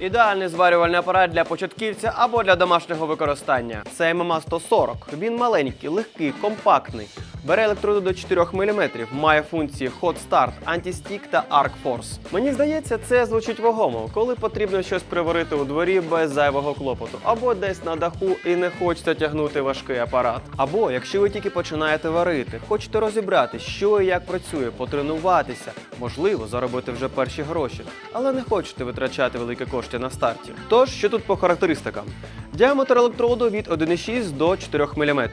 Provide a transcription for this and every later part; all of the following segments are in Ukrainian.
Ідеальний зварювальний апарат для початківця або для домашнього використання. Це ММА 140. Він маленький, легкий, компактний. Бере електроди до 4 мм, має функції Hot Start, Anti-Stick та Arc Force. Мені здається, це звучить вагомо, коли потрібно щось приварити у дворі без зайвого клопоту, або десь на даху і не хочеться тягнути важкий апарат. Або якщо ви тільки починаєте варити, хочете розібрати, що і як працює, потренуватися, можливо, заробити вже перші гроші, але не хочете витрачати великі кошти на старті. Тож, що тут по характеристикам? Діаметр електроду від 1,6 до 4 мм.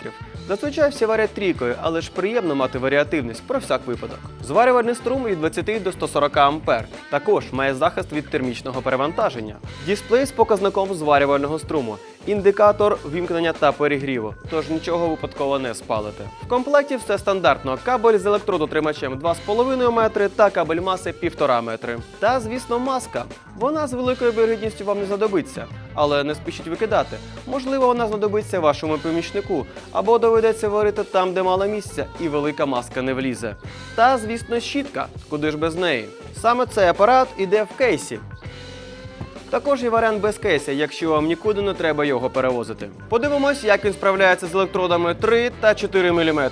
Зазвичай всі варять трійкою, але ж приємно мати варіативність про всяк випадок. Зварювальний струм від 20 до 140 А. Також має захист від термічного перевантаження. Дисплей з показником зварювального струму. Індикатор вімкнення та перегріву, тож нічого випадково не спалите. В комплекті все стандартно: кабель з електродотримачем 2,5 метри та кабель маси 1,5 метри. Та, звісно, маска. Вона з великою вірогідністю вам не знадобиться, але не спішіть викидати. Можливо, вона знадобиться вашому помічнику, або доведеться варити там, де мало місця, і велика маска не влізе. Та, звісно, щітка, куди ж без неї. Саме цей апарат іде в кейсі. Також є варіант без кейса, якщо вам нікуди не треба його перевозити. Подивимось, як він справляється з електродами 3 та 4 мм.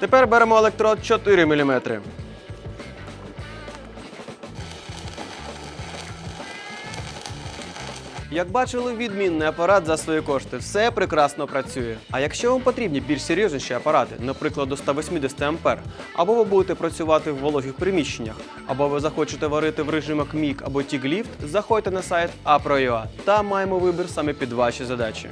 Тепер беремо електрод 4 мм. Як бачили, відмінний апарат за свої кошти. Все прекрасно працює. А якщо вам потрібні більш серйозніші апарати, наприклад, до 180 А, або ви будете працювати в вологих приміщеннях, або ви захочете варити в режимах мік або TIG-Lift, заходьте на сайт Apro.ua. Там маємо вибір саме під ваші задачі.